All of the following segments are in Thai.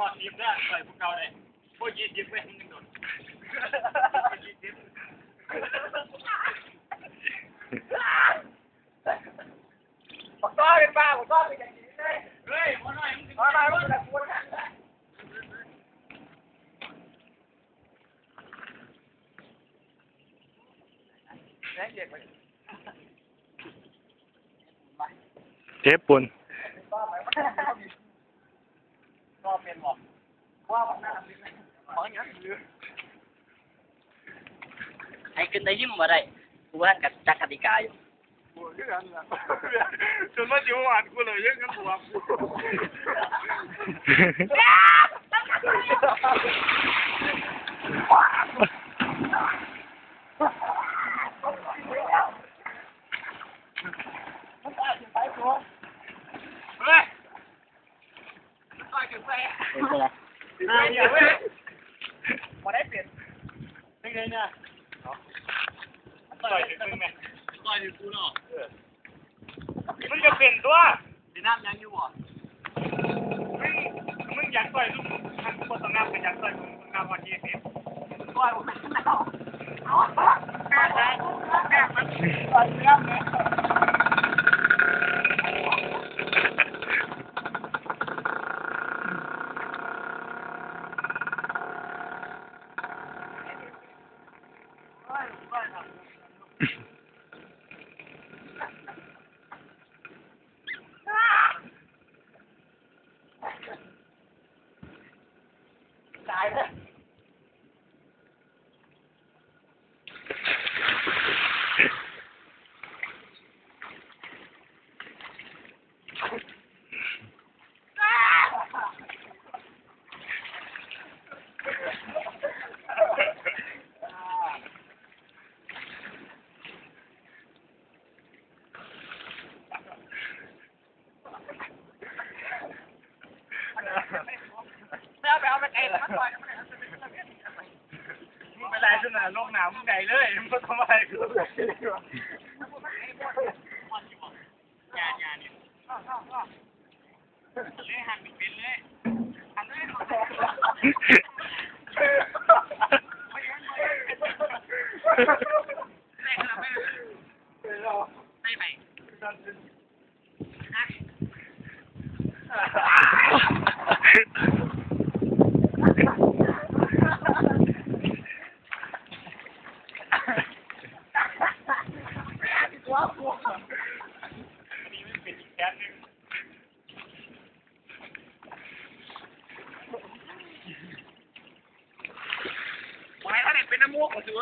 นับหนึ่งหอดสิบได้ใส่พวกเก่าเลยพวกยี่สิบเว้ยหนึ่งโดดพวกยี่สิบบอกต้อเป็นป้าบอกต้อเป็นอย่างนี้เลยเฮ้ยมาหน่อยมึงมาไปว่าแต่คุณนะเทปปุ่น ก็หมายว่าก็ เป็นบอกว่าวันหน้าขออย่างนี้ไอ้ขึ้นได้ยิ้มมาได้กูว่ากับจักกติกาอยู่กูคือกันนะจนมาจิ๋วหวานกูเลยยังกันหัวกู ไปตัว เฮ้ย ก็จะไปเป็นไงนายเนี่ยเว้ยมาได้เปลี่ยนยังไงเนี่ยต่อยถึงมึงไงต่อยถึงกูเนาะมึงจะเปลี่ยนตัวดีน้ำยังอยู่บ่มึงมึงอยากต่อยลูกทางโฆษณาเป็นอยากต่อยมึงมึงงานวันยี่สิบก็ผมไม่เอาเอาแม่แม่แม่มันต่อยเนื้อแม่ ตายเลย ไม่เอาไปเอาไปไกลแล้วมันต่อยมัน มึงเป็นไรขนาดโลกหนาวมึงใหญ่เลยมึงทำอะไรกูยาญาเนี่ยเลยหันเป็นเลยหันเลยเขาได้ขนาดไม่ได้ไป อันนี้มันเป็นอีกแค่นึงไว้ถ้าเด็กเป็นน้ำมูกของตัว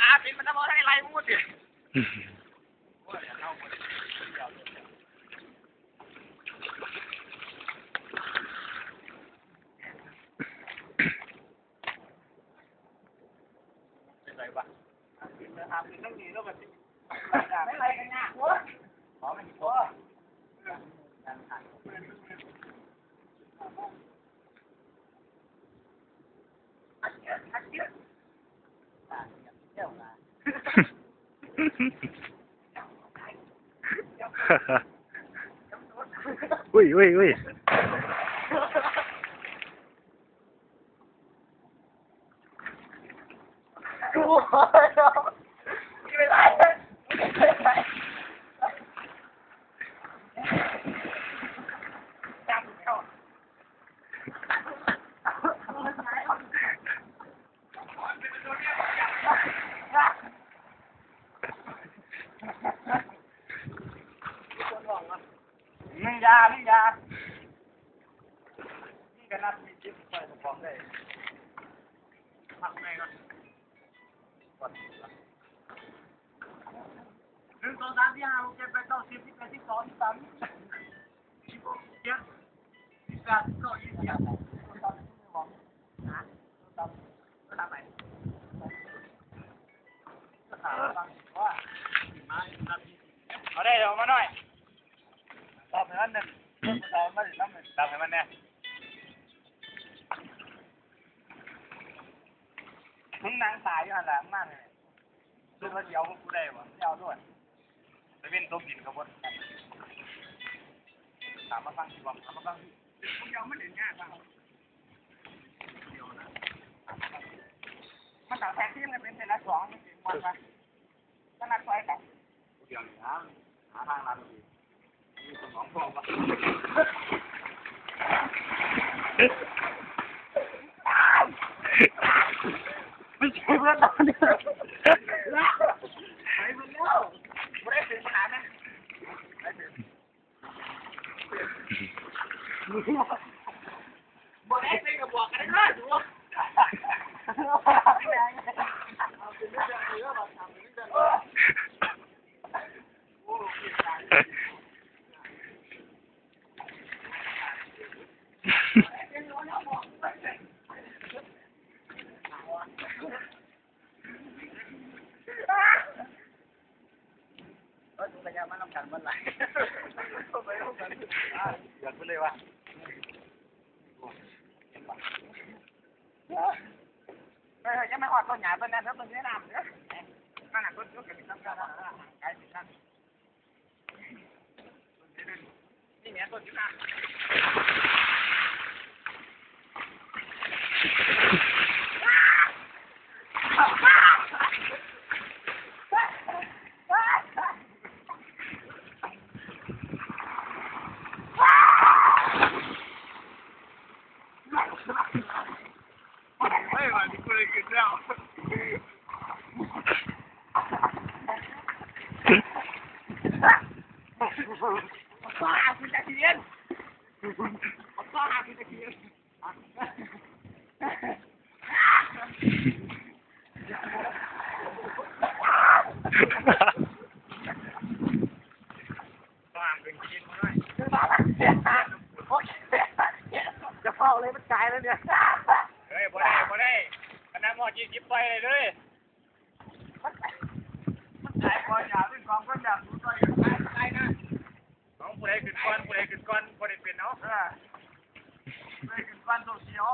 อาเป็นมันน้ำมูกให้ไรมูดดิเป็นไรวะ ทำเป็นต้องดีแล้วแบบไม่ไรกันนะวะ ขอไม่พอ อุ้ยอุ้ยอุ้ย กูไม่ไรไม่ไรจับเข้า มึงยามึงยานี่ก็นับมีจิ๊บไปสมองได้พักไงก่อนหนึ่งสองสามสี่ห้าหกเจ็ดแปดเก้าสิบสิบเอ็ดสิบสองสิบสามสิบสี่สิบเจ็ดสิบแปดสิบเก้ายี่สิบนะก็ทำไปก็ถามว่ามานับเอาได้เดี๋ยวมาหน่อย ตอบให้มันหนึ่งตอบมาถึงน้ำหนึ่งตอบให้มันแน่มึงนางสายอยู่หันหลังมากเลยดูว่าเดี๋ยวกูได้วะเดี๋ยวด้วยไปเป็นต้มดินกระบดตามมาฟังที่บอกตามมาฟังมึงยังไม่เห็นง่ายป่ะมันต่างแทนที่มันเป็นเป็นละสองมันเป็นวันละก็นัดไว้กันเดี๋ยวนะหาทางลัดดี ไม่ใช่เพื่อนตอนนี้ไปมึงแล้วไม่ได้ถึงขนาดนั้นบอกได้เป็นกับบอกกันได้ดูว่า เออพยายามมาทำกันเมื่อไหร่ไปทำกันเดือดไปเลยว่ะ เออยังไม่ออดต้นหญ้าต้นนั้นแล้วต้นนี้น้ำเด้อนั่นน่ะต้นยุกกันน้ำกันไก่สินั่นนี่เนี่ยต้นยุกน้ำ ไม่มาที่กูเลยกินแล้ว ก็หาคุณจะเทียน ก็หาคุณจะเทียนตามเป็กินมาหน่อยจะเฝ้าเลยมันกลายแล้วเนี่ยเฮ้ยบ่ได้บ่ได้คณะหมอจีจิบไปเลยเลยมันกลายกองหญ้าเป็นกองก้อนหญ้าสูงต่อยกลายกลายนะ ผู้ใดขึ้นก่อนผู้ใดขึ้นก่อนบ่ได้เป็นเนาะเออไม่ถึงก้อนโซเชียล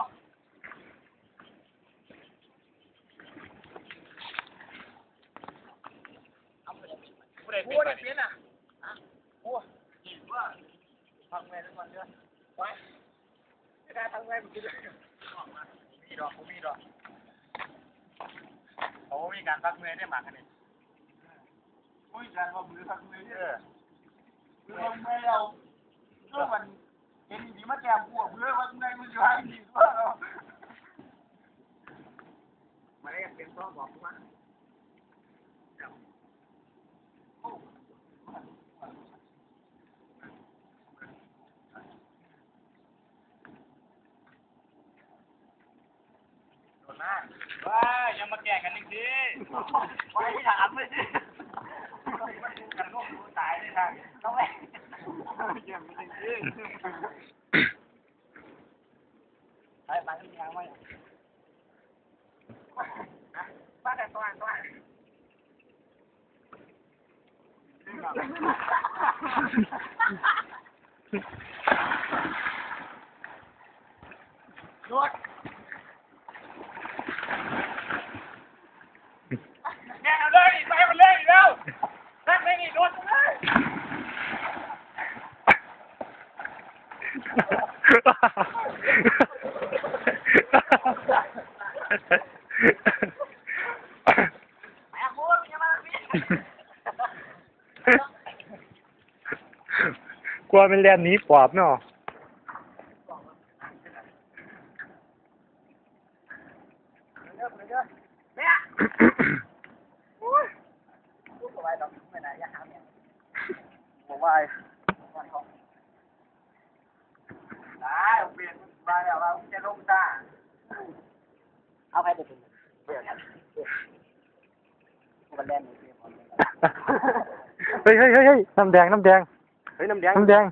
ผู้ใดเป็นกูได้เปลี่ยนอะโอ้ยว่าทำไงทุกวันเนี่ยไปไม่ได้ทำไงมึงกินเลยมีดอกกูมีดอกโอ้มีการพักเมื่อยได้หมากกันนี่คุยกันว่ามือทำมือเอเนี่ยออ ทำมือเราเมื่อวันเห็นดีมาแจมพวกเพื่อว่าไงมึงอยู่ให้ดีว่าเราไม่ได้เป็นต้องบอกว่าโดนมากว้ายังมาแก่กันอีกทีไว้ถามไม่ใช่กันโลกรู้ ตายเลยทางต้องไปเยี่ยมจริงๆไปไปที่ยังไม่บ้านแต่ตัวตัวรถเนี่ยเอาเลยไปมันเลยแล้วนั่นไม่นี่รถเลย แม่พูดยังมาพี่ กลัวเป็นเรียนหนี้ปอบเนาะเนี่ยพูดอะไรดอกไม่ไหนอย่าหาเนี่ยบอกว่าได้เปลี่ยนมาแล้วว่าจะลงตาเอาไปเป็นเปลี่ยนมันแล่นนี่เฮ้ยเฮ้ยเฮ้ยเฮ้ยน้ำแดง น้ำแดง เฮ้ยน้ำแดงน้ำแดง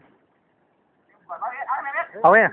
เอาไปเอ